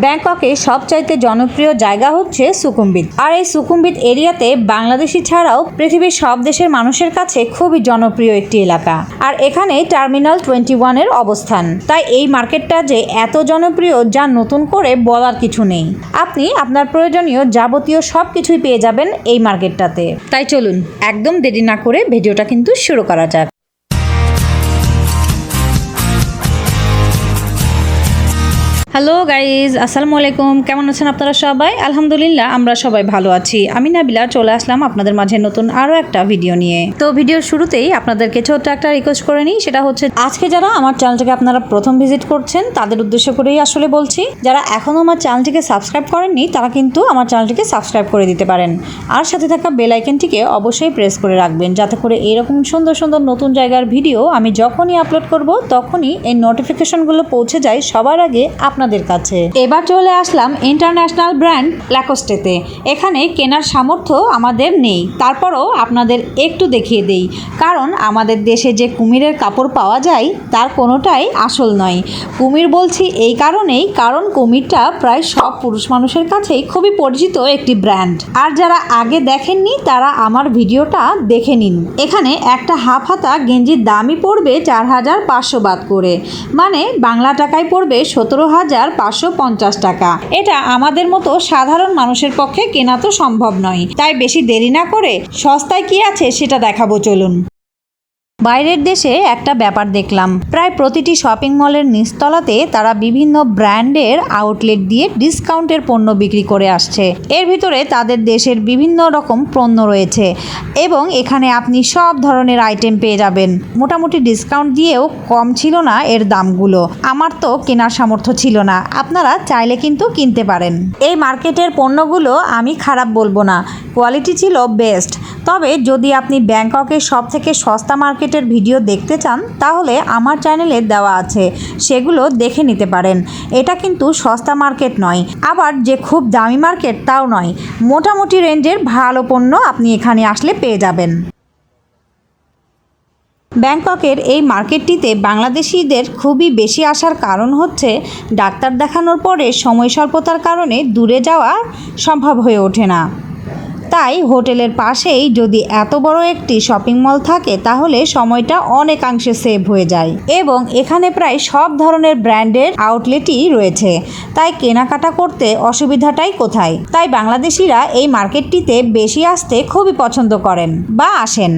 ব্যাংককে সবচাইতে জনপ্রিয় জায়গা হচ্ছে সুকুম্বিত আর এই সুকুম্বিত এরিয়াতে বাংলাদেশি ছাড়াও পৃথিবীর সব দেশের মানুষের কাছে খুবই জনপ্রিয় একটি এলাকা। আর এখানে টার্মিনাল টোয়েন্টি ওয়ানের অবস্থান। তাই এই মার্কেটটা যে এত জনপ্রিয়, যা নতুন করে বলার কিছু নেই। আপনি আপনার প্রয়োজনীয় যাবতীয় সব কিছুই পেয়ে যাবেন এই মার্কেটটাতে। তাই চলুন, একদম দেরি না করে ভিডিওটা কিন্তু শুরু করা যাক। হ্যালো গাইজ আসসালামু আলাইকুম কেমন আছেন আপনারা সবাই? আলহামদুলিল্লাহ, আমরা সবাই ভালো আছি। আমি নাবিলা, চলে আসলাম আপনাদের মাঝে নতুন আরও একটা ভিডিও নিয়ে। তো ভিডিওর শুরুতেই আপনাদেরকে ছোট্ট একটা রিকোয়েস্ট করে নিই। সেটা হচ্ছে, আজকে যারা আমার চ্যানেলটিকে আপনারা প্রথম ভিজিট করছেন, তাদের উদ্দেশ্য করেই আসলে বলছি, যারা এখনও আমার চ্যানেলটিকে সাবস্ক্রাইব করেননি, তারা কিন্তু আমার চ্যানেলটিকে সাবস্ক্রাইব করে দিতে পারেন। আর সাথে থাকা বেল আইকনটিকে অবশ্যই প্রেস করে রাখবেন, যাতে করে এরকম সুন্দর সুন্দর নতুন জায়গার ভিডিও আমি যখনই আপলোড করব, তখনই এই নোটিফিকেশনগুলো পৌঁছে যায় সবার আগে আপনাদের কাছে। এবার চলে আসলাম ইন্টারন্যাশনাল ব্র্যান্ড ল্যাকোস্টেতে এখানে কেনার সামর্থ্য আমাদের নেই। তারপরও আপনাদের একটু দেখিয়ে দেই। কারণ আমাদের দেশে যে কুমিরের কাপড় পাওয়া যায়, তার কোনোটাই আসল নয়। কুমির বলছি এই কারণেই কারণ কুমিরটা প্রায় সব পুরুষ মানুষের কাছেই খুবই পরিচিত একটি ব্র্যান্ড আর যারা আগে দেখেননি, তারা আমার ভিডিওটা দেখে নিন। এখানে একটা হাফ হাতা গেঞ্জির দামই পড়বে চার হাজার পাঁচশো বাদ করে। মানে বাংলা টাকায় পড়বে সতেরো হাজার পাঁচশো পঞ্চাশ টাকা। এটা আমাদের মতো সাধারণ মানুষের পক্ষে কেনা তো সম্ভব নয়। তাই বেশি দেরি না করে সস্তায় কি আছে সেটা দেখাবো, চলুন। বাইরের দেশে একটা ব্যাপার দেখলাম। প্রায় প্রতিটি শপিং মলের নিচতলাতে তারা বিভিন্ন ব্র্যান্ডের আউটলেট দিয়ে ডিসকাউন্টের পণ্য বিক্রি করে আসছে। এর ভিতরে তাদের দেশের বিভিন্ন রকম পণ্য রয়েছে এবং এখানে আপনি সব ধরনের আইটেম পেয়ে যাবেন। মোটামুটি ডিসকাউন্ট দিয়েও কম ছিল না এর দামগুলো। আমার তো কেনার সামর্থ্য ছিল না। আপনারা চাইলে কিন্তু কিনতে পারেন। এই মার্কেটের পণ্যগুলো আমি খারাপ বলব না। কোয়ালিটি ছিল বেস্ট। তবে যদি আপনি ব্যাংককের সব থেকে সস্তা মার্কেটের ভিডিও দেখতে চান, তাহলে আমার চ্যানেলে দেওয়া আছে। সেগুলো দেখে নিতে পারেন। এটা কিন্তু সস্তা মার্কেট নয়। আবার যে খুব দামি মার্কেট, তাও নয়। মোটামুটি রেঞ্জের ভালো পণ্য আপনি এখানে আসলে পেয়ে যাবেন। ব্যাংককের এই মার্কেটটিতে বাংলাদেশিদের খুবই বেশি আসার কারণ হচ্ছে, ডাক্তার দেখানোর পরে সময় স্বল্পতার কারণে দূরে যাওয়া সম্ভব হয়ে ওঠে না। তাই হোটেলের পাশেই যদি এত বড় একটি শপিং মল থাকে, তাহলে সময়টা অনেকাংশে সেভ হয়ে যায়। এবং এখানে প্রায় সব ধরনের ব্র্যান্ডের আউটলেটই রয়েছে। তাই কেনাকাটা করতে অসুবিধাটাই কোথায়? তাই বাংলাদেশিরা এই মার্কেটটিতে বেশি আসতে খুবই পছন্দ করেন বা আসেন।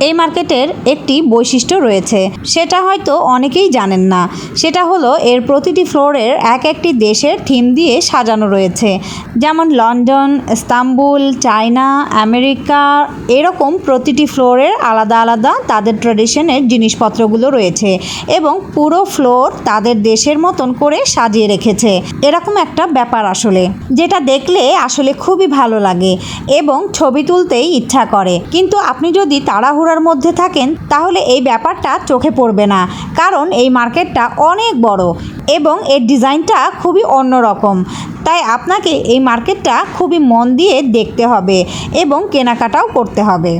এই মার্কেটের একটি বৈশিষ্ট্য রয়েছে। সেটা হয়তো অনেকেই জানেন না। সেটা হলো, এর প্রতিটি ফ্লোরের এক একটি দেশের থিম দিয়ে সাজানো রয়েছে। যেমন লন্ডন, ইস্তাম্বুল, চায়না, আমেরিকা, এরকম প্রতিটি ফ্লোরের আলাদা আলাদা তাদের ট্রেডিশনের জিনিসপত্রগুলো রয়েছে এবং পুরো ফ্লোর তাদের দেশের মতন করে সাজিয়ে রেখেছে। এরকম একটা ব্যাপার আসলে, যেটা দেখলে আসলে খুবই ভালো লাগে এবং ছবি তুলতেই ইচ্ছা করে। কিন্তু আপনি যদি তাড়াহুড়ার মধ্যে থাকেন, তাহলে এই ব্যাপারটা চোখে পড়বে না। কারণ এই মার্কেটটা অনেক বড় এবং এর ডিজাইনটা খুবই অন্যরকম। তাই আপনাকে এই মার্কেটটা খুবই মন দিয়ে দেখতে হবে এবং কেনাকাটাও করতে হবে।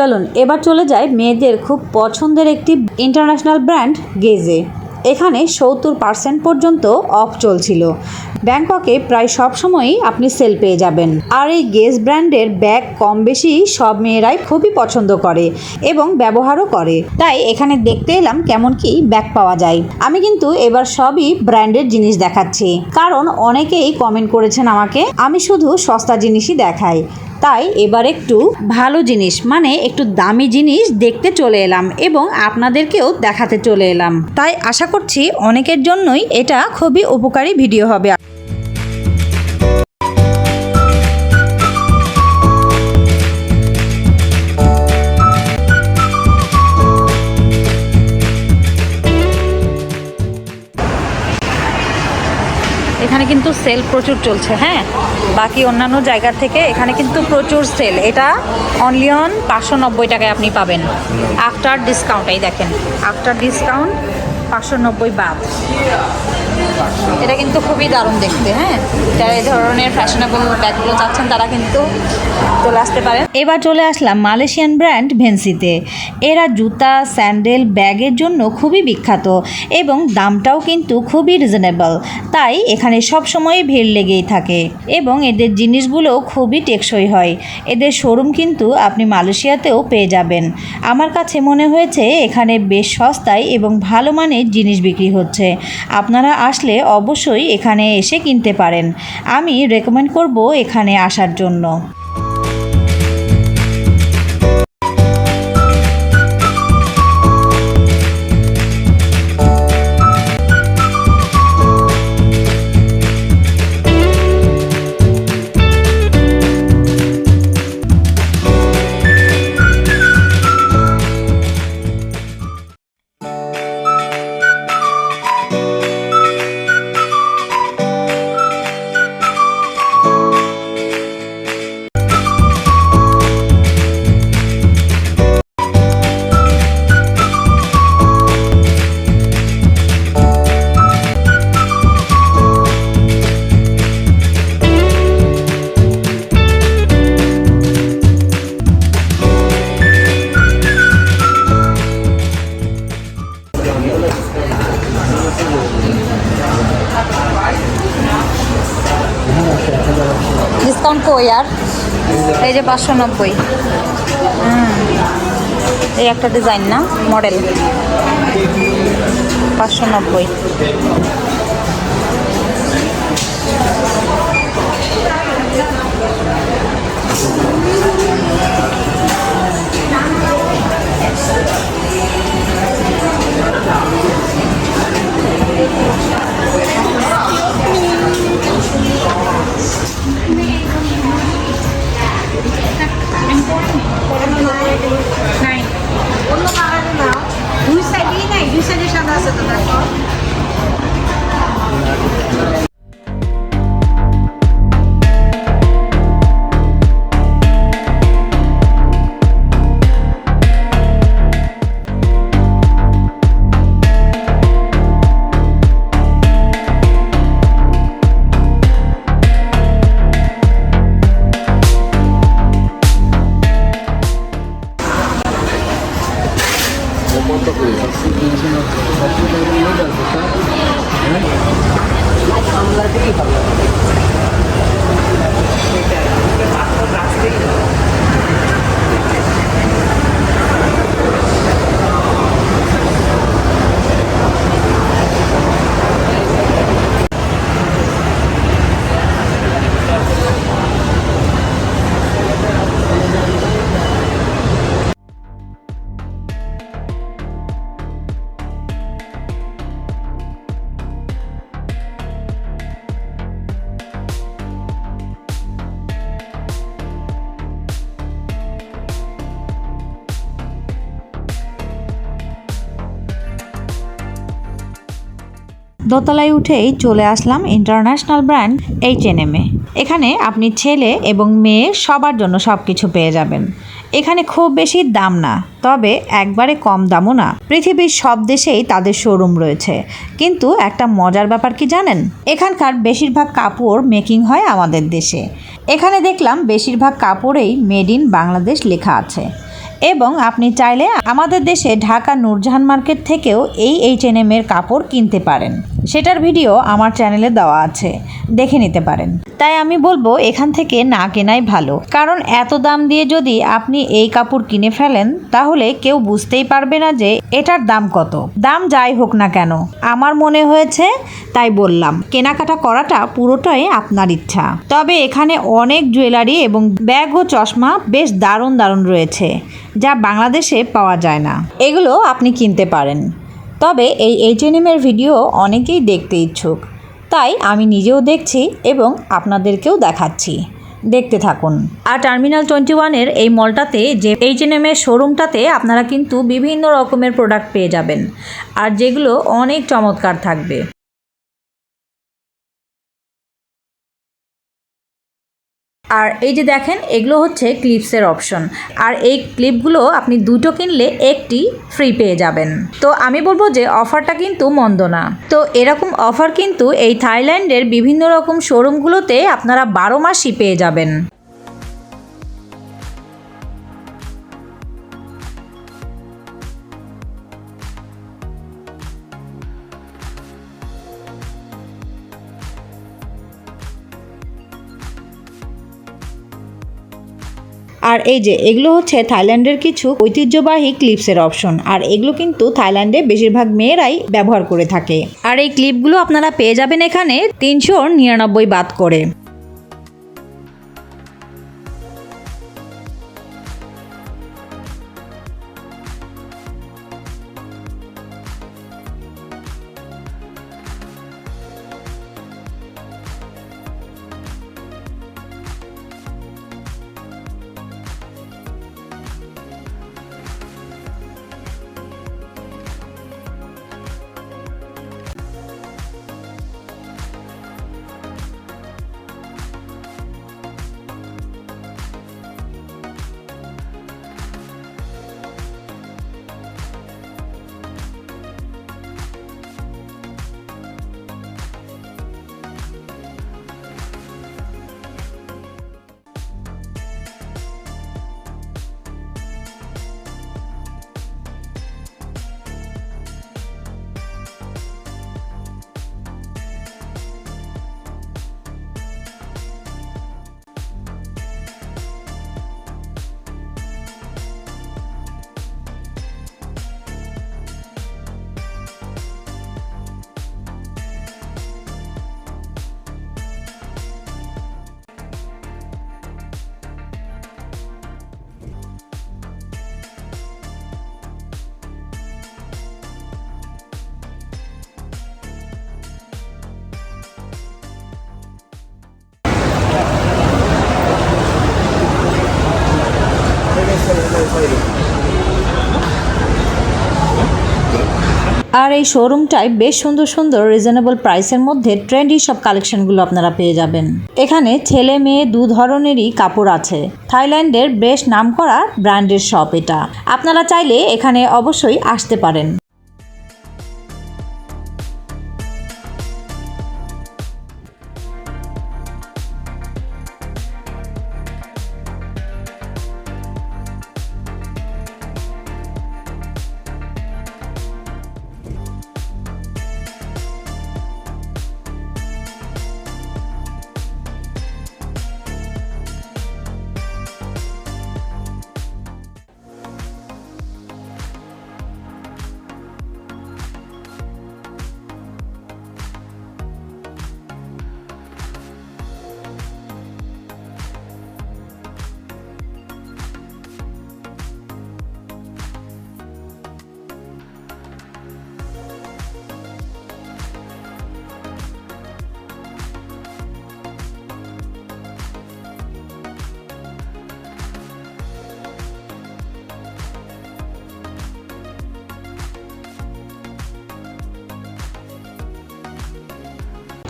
চলুন এবার চলে যায় মেয়েদের খুব পছন্দের একটি ইন্টারন্যাশনাল ব্র্যান্ড গেজে এখানে সত্তর পার্সেন্ট পর্যন্ত অফ চলছিল। ব্যাংককে প্রায় সব সময়ই আপনি সেল পেয়ে যাবেন। আর এই গেজ ব্র্যান্ডের ব্যাগ কম বেশি সব মেয়েরাই খুবই পছন্দ করে এবং ব্যবহারও করে। তাই এখানে দেখতে এলাম কেমন কি ব্যাগ পাওয়া যায়। আমি কিন্তু এবার সবই ব্র্যান্ডের জিনিস দেখাচ্ছি। কারণ অনেকেই কমেন্ট করেছেন আমাকে, আমি শুধু সস্তা জিনিসই দেখাই। তাই এবার একটু ভালো জিনিস মানে একটু দামি জিনিস দেখতে চলে এলাম এবং আপনাদেরকেও দেখাতে চলে এলাম। তাই আশা করছি অনেকের জন্যই এটা খুবই উপকারী ভিডিও হবে। এখানে কিন্তু সেল প্রচুর চলছে হ্যাঁ? বাকি অন্যান্য জায়গার থেকে এখানে কিন্তু প্রচুর সেল এটা অনলি অন পাঁচশো নব্বই টাকায় আপনি পাবেন। আফটার ডিসকাউন্ট এই দেখেন। আফটার ডিসকাউন্ট পাঁচশো নব্বই বাদ। এটা কিন্তু খুবই দারুণ দেখতে হ্যাঁ? যারা এই ধরনের ফ্যাশনেবল ব্যাগগুলো চাচ্ছেন, তারা কিন্তু চলে আসতে পারেন। এবার চলে আসলাম মালয়েশিয়ান ব্র্যান্ড ভেন্সিতে এরা জুতা, স্যান্ডেল, ব্যাগের জন্য খুবই বিখ্যাত এবং দামটাও কিন্তু খুবই রিজনেবল তাই এখানে সব সময় ভিড় লেগেই থাকে এবং এদের জিনিসগুলো খুবই টেকসই হয়। এদের শোরুম কিন্তু আপনি মালয়েশিয়াতেও পেয়ে যাবেন। আমার কাছে মনে হয়েছে, এখানে বেশ সস্তায় এবং ভালো মানের জিনিস বিক্রি হচ্ছে। আপনারা আসলে অবশ্যই এখানে এসে কিনতে পারেন। আমি রেকমেন্ড করব এখানে আসার জন্য। কই আর এই যে পাঁচশো নব্বই। এই একটা ডিজাইন না মডেল। পাঁচশো নব্বই। দোতলায় উঠেই চলে আসলাম ইন্টারন্যাশনাল ব্র্যান্ড এইচ এন এমে এখানে আপনি ছেলে এবং মেয়ে সবার জন্য সব কিছু পেয়ে যাবেন। এখানে খুব বেশি দাম না, তবে একবারে কম দামও না। পৃথিবীর সব দেশেই তাদের শোরুম রয়েছে। কিন্তু একটা মজার ব্যাপার কি জানেন? এখানকার বেশিরভাগ কাপড় মেকিং হয় আমাদের দেশে। এখানে দেখলাম বেশিরভাগ কাপড়েই মেড ইন বাংলাদেশ লেখা আছে। এবং আপনি চাইলে আমাদের দেশে ঢাকা নূরজাহান মার্কেট থেকেও এই এইচ এন এম এর কাপড় কিনতে পারেন। সেটার ভিডিও আমার চ্যানেলে দেওয়া আছে, দেখে নিতে পারেন। তাই আমি বলব এখান থেকে না কেনাই ভালো। কারণ এত দাম দিয়ে যদি আপনি এই কাপড় কিনে ফেলেন, তাহলে কেউ বুঝতেই পারবে না যে এটার দাম কত। দাম যাই হোক না কেন, আমার মনে হয়েছে তাই বললাম। কেনাকাটা করাটা পুরোটাই আপনার ইচ্ছা। তবে এখানে অনেক জুয়েলারি এবং ব্যাগ ও চশমা বেশ দারুণ দারুণ রয়েছে, যা বাংলাদেশে পাওয়া যায় না। এগুলো আপনি কিনতে পারেন। তবে এই এইচএনএমের ভিডিও অনেকেই দেখতে ইচ্ছুক। তাই আমি নিজেও দেখছি এবং আপনাদেরকেও দেখাচ্ছি। দেখতে থাকুন। আর টার্মিনাল টোয়েন্টি ওয়ানের এই মলটাতে যে এইচ এন এমের শোরুমটাতে আপনারা কিন্তু বিভিন্ন রকমের প্রোডাক্ট পেয়ে যাবেন। আর যেগুলো অনেক চমৎকার থাকবে। আর এই যে দেখেন, এগুলো হচ্ছে ক্লিপসের অপশন আর এই ক্লিপগুলো আপনি দুটো কিনলে একটি ফ্রি পেয়ে যাবেন। তো আমি বলব যে অফারটা কিন্তু মন্দ না। তো এরকম অফার কিন্তু এই থাইল্যান্ডের বিভিন্ন রকম শোরুমগুলোতে আপনারা বারো মাসই পেয়ে যাবেন। আর এই যে, এগুলো হচ্ছে থাইল্যান্ডের কিছু ঐতিহ্যবাহী ক্লিপসের অপশন। আর এগুলো কিন্তু থাইল্যান্ডে বেশিরভাগ মেয়েরাই ব্যবহার করে থাকে। আর এই ক্লিপগুলো আপনারা পেয়ে যাবেন এখানে তিনশো নিরানব্বই বাদ করে। আর এই শোরুমটায় বেশ সুন্দর সুন্দর রিজনেবল প্রাইসের মধ্যে ট্রেন্ডি সব কালেকশনগুলো আপনারা পেয়ে যাবেন। এখানে ছেলে, মেয়ে দু ধরনেরই কাপড় আছে। থাইল্যান্ডের বেশ নামকরা ব্র্যান্ডের শপ এটা। আপনারা চাইলে এখানে অবশ্যই আসতে পারেন।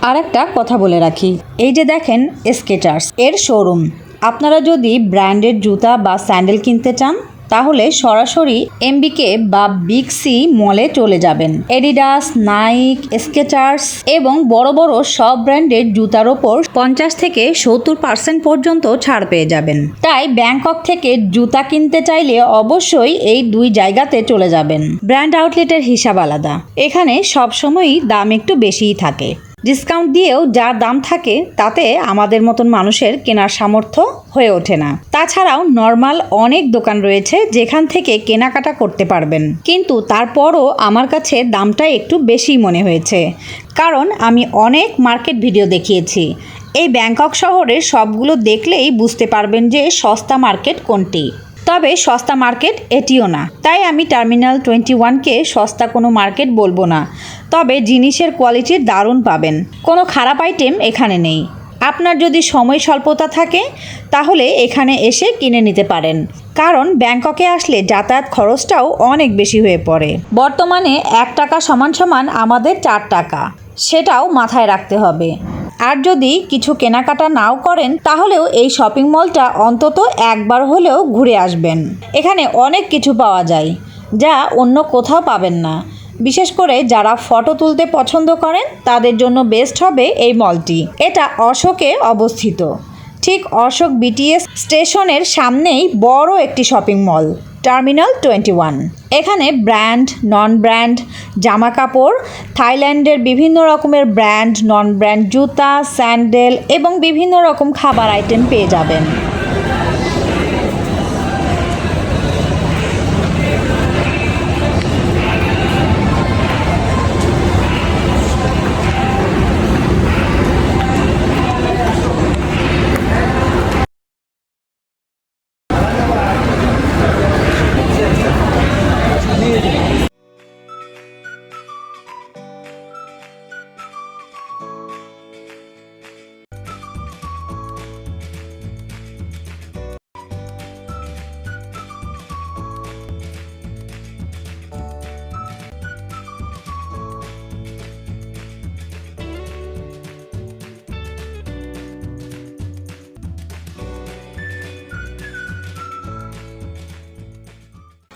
আর একটা কথা বলে রাখি। এই যে দেখেন স্কেটার্স, এর শোরুম। আপনারা যদি ব্র্যান্ডেড জুতা বা স্যান্ডেল কিনতে চান, তাহলে সরাসরি এমবিকে বা বিগ সি মলে চলে যাবেন। এডিডাস নাইক স্কেচার্স এবং বড় বড় সব ব্র্যান্ডের জুতার ওপর পঞ্চাশ থেকে সত্তর পার্সেন্ট পর্যন্ত ছাড় পেয়ে যাবেন। তাই ব্যাংকক থেকে জুতা কিনতে চাইলে অবশ্যই এই দুই জায়গাতে চলে যাবেন। ব্র্যান্ড আউটলেটের হিসাব আলাদা। এখানে সবসময়ই দাম একটু বেশিই থাকে। ডিসকাউন্ট দিয়েও যা দাম থাকে তাতে আমাদের মতন মানুষের কেনার সামর্থ্য হয়ে ওঠে না। তাছাড়াও নর্মাল অনেক দোকান রয়েছে যেখান থেকে কেনাকাটা করতে পারবেন। কিন্তু তারপরও আমার কাছে দামটা একটু বেশি মনে হয়েছে। কারণ আমি অনেক মার্কেট ভিডিও দেখিয়েছি। এই ব্যাংকক শহরের সবগুলো দেখলেই বুঝতে পারবেন যে সস্তা মার্কেট কোনটি। তবে সস্তা মার্কেট এটিও না। তাই আমি টার্মিনাল টোয়েন্টি ওয়ানকে সস্তা কোনো মার্কেট বলব না। তবে জিনিসের কোয়ালিটি দারুণ পাবেন। কোনো খারাপ আইটেম এখানে নেই। আপনার যদি সময় স্বল্পতা থাকে, তাহলে এখানে এসে কিনে নিতে পারেন। কারণ ব্যাংককে আসলে যাতায়াত খরচটাও অনেক বেশি হয়ে পড়ে। বর্তমানে এক টাকা সমান সমান আমাদের চার টাকা। সেটাও মাথায় রাখতে হবে। আর যদি কিছু কেনাকাটা নাও করেন, তাহলেও এই শপিং মলটা অন্তত একবার হলেও ঘুরে আসবেন। এখানে অনেক কিছু পাওয়া যায়, যা অন্য কোথাও পাবেন না। বিশেষ করে যারা ফটো তুলতে পছন্দ করেন, তাদের জন্য বেস্ট হবে এই মলটি। এটা অশোকে অবস্থিত। ঠিক অশোক বিটিএস স্টেশনের সামনেই বড় একটি shopping mall. Terminal twenty one এখানে ব্র্যান্ড নন ব্র্যান্ড জামা কাপড় থাইল্যান্ডের বিভিন্ন রকমের ব্র্যান্ড নন ব্র্যান্ড জুতা, স্যান্ডেল এবং বিভিন্ন রকম খাবার আইটেম পেয়ে যাবেন।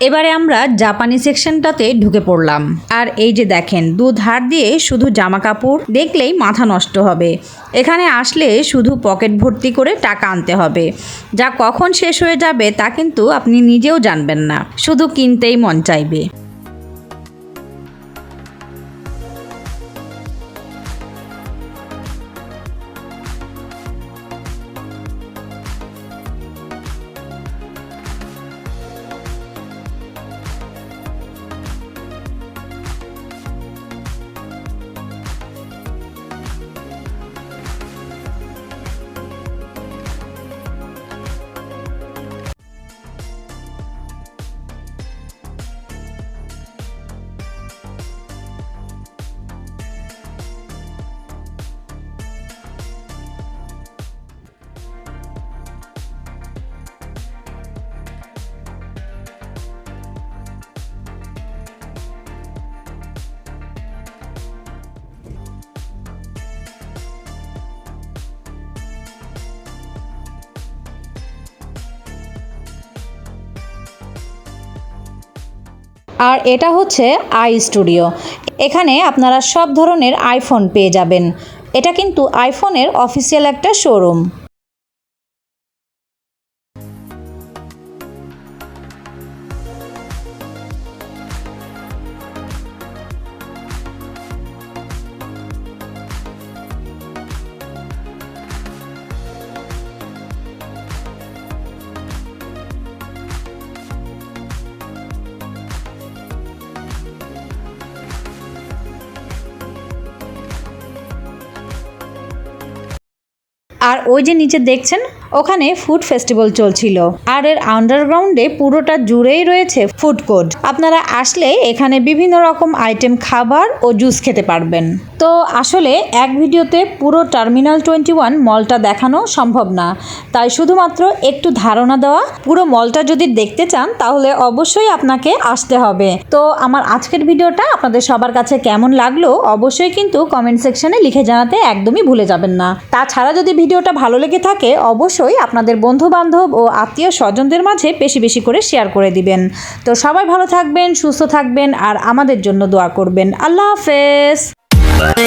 এবারে আমরা জাপানি সেকশনটাতে ঢুকে পড়লাম। আর এই যে দেখেন দু ধার দিয়ে শুধু জামা কাপড় দেখলেই মাথা নষ্ট হবে। এখানে আসলে শুধু পকেট ভর্তি করে টাকা আনতে হবে। যা কখন শেষ হয়ে যাবে তা কিন্তু আপনি নিজেও জানবেন না। শুধু কিনতেই মন চাইবে। আর এটা হচ্ছে আই স্টুডিও এখানে আপনারা সব ধরনের আইফোন পেয়ে যাবেন। এটা কিন্তু আইফোনের অফিসিয়াল একটা শোরুম আর ওই যে নিচে দেখছেন, ওখানে ফুড ফেস্টিভ্যাল চলছিল। আর এর আন্ডারগ্রাউন্ডে পুরোটা জুড়েই রয়েছে ফুড কোর্ট আপনারা আসলে এখানে বিভিন্ন রকম আইটেম খাবার ও জুস খেতে পারবেন। তো আসলে এক ভিডিওতে পুরো টার্মিনাল টোয়েন্টি ওয়ান মলটা দেখানো সম্ভব না। তাই শুধুমাত্র একটু ধারণা দেওয়া, পুরো মলটা যদি দেখতে চান তাহলে অবশ্যই আপনাকে আসতে হবে। তো আমার আজকের ভিডিওটা আপনাদের সবার কাছে কেমন লাগল অবশ্যই কিন্তু কমেন্ট সেকশনে লিখে জানাতে একদমই ভুলে যাবেন না। তাছাড়া যদি ভিডিওটা ভালো লেগে থাকে অবশ্যই আপনাদের বন্ধু বান্ধব ও আত্মীয় স্বজনদের মাঝে বেশি বেশি করে শেয়ার করে দিবেন। তো সবাই ভালো থাকবেন, সুস্থ থাকবেন আর আমাদের জন্য দোয়া করবেন। আল্লাহ হাফেজ। Yeah.